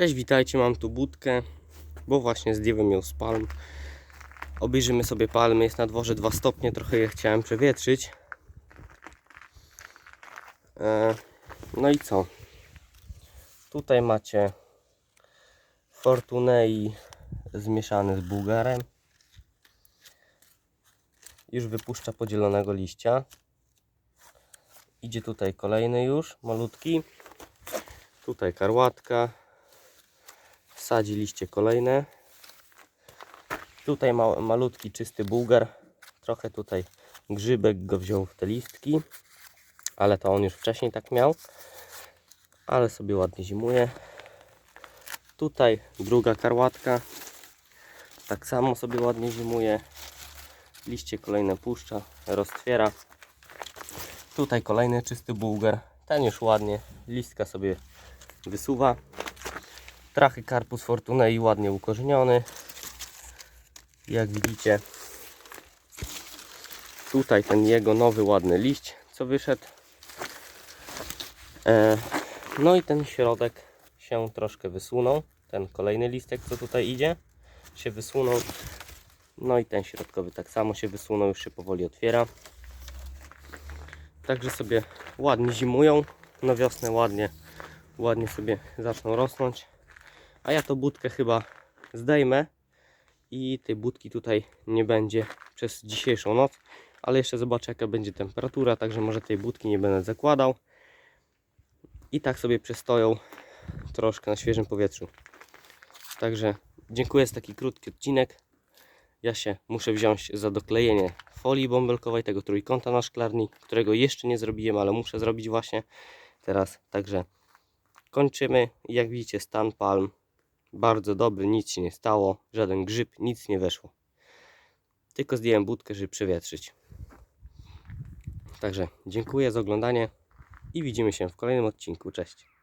Cześć, witajcie, mam tu budkę, bo właśnie zdjąłem ją z palm. Obejrzymy sobie palmy, jest na dworze 2 stopnie, trochę je chciałem przewietrzyć. E, No i co? Tutaj macie Fortunei zmieszany z Bułgarem. Już wypuszcza podzielonego liścia. Idzie tutaj kolejny już, malutki. Tutaj karłatka. Sadzi liście kolejne. Tutaj ma, malutki, czysty bułgar. Trochę tutaj grzybek go wziął w te listki. Ale to on już wcześniej tak miał. Ale sobie ładnie zimuje. Tutaj druga karłatka. Tak samo sobie ładnie zimuje. Liście kolejne puszcza, roztwiera. Tutaj kolejny czysty bułgar. Ten już ładnie listka sobie wysuwa. Trachy Carpus Fortunei ładnie ukorzeniony. Jak widzicie, tutaj ten jego nowy ładny liść, co wyszedł. E, no i ten środek się troszkę wysunął. Ten kolejny listek, co tutaj idzie, się wysunął. No i ten środkowy tak samo się wysunął, już się powoli otwiera. Także sobie ładnie zimują. Na wiosnę ładnie, ładnie sobie zaczną rosnąć. A ja to budkę chyba zdejmę i tej budki tutaj nie będzie przez dzisiejszą noc. Ale jeszcze zobaczę jaka będzie temperatura, także może tej budki nie będę zakładał. I tak sobie przestoją troszkę na świeżym powietrzu. Także dziękuję za taki krótki odcinek. Ja się muszę wziąć za doklejenie folii bąbelkowej, tego trójkąta na szklarni, którego jeszcze nie zrobiłem, ale muszę zrobić właśnie teraz. Także kończymy. Jak widzicie, stan palm bardzo dobry, nic się nie stało, żaden grzyb, nic nie weszło. Tylko zdjąłem budkę, żeby przewietrzyć. Także dziękuję za oglądanie i widzimy się w kolejnym odcinku. Cześć.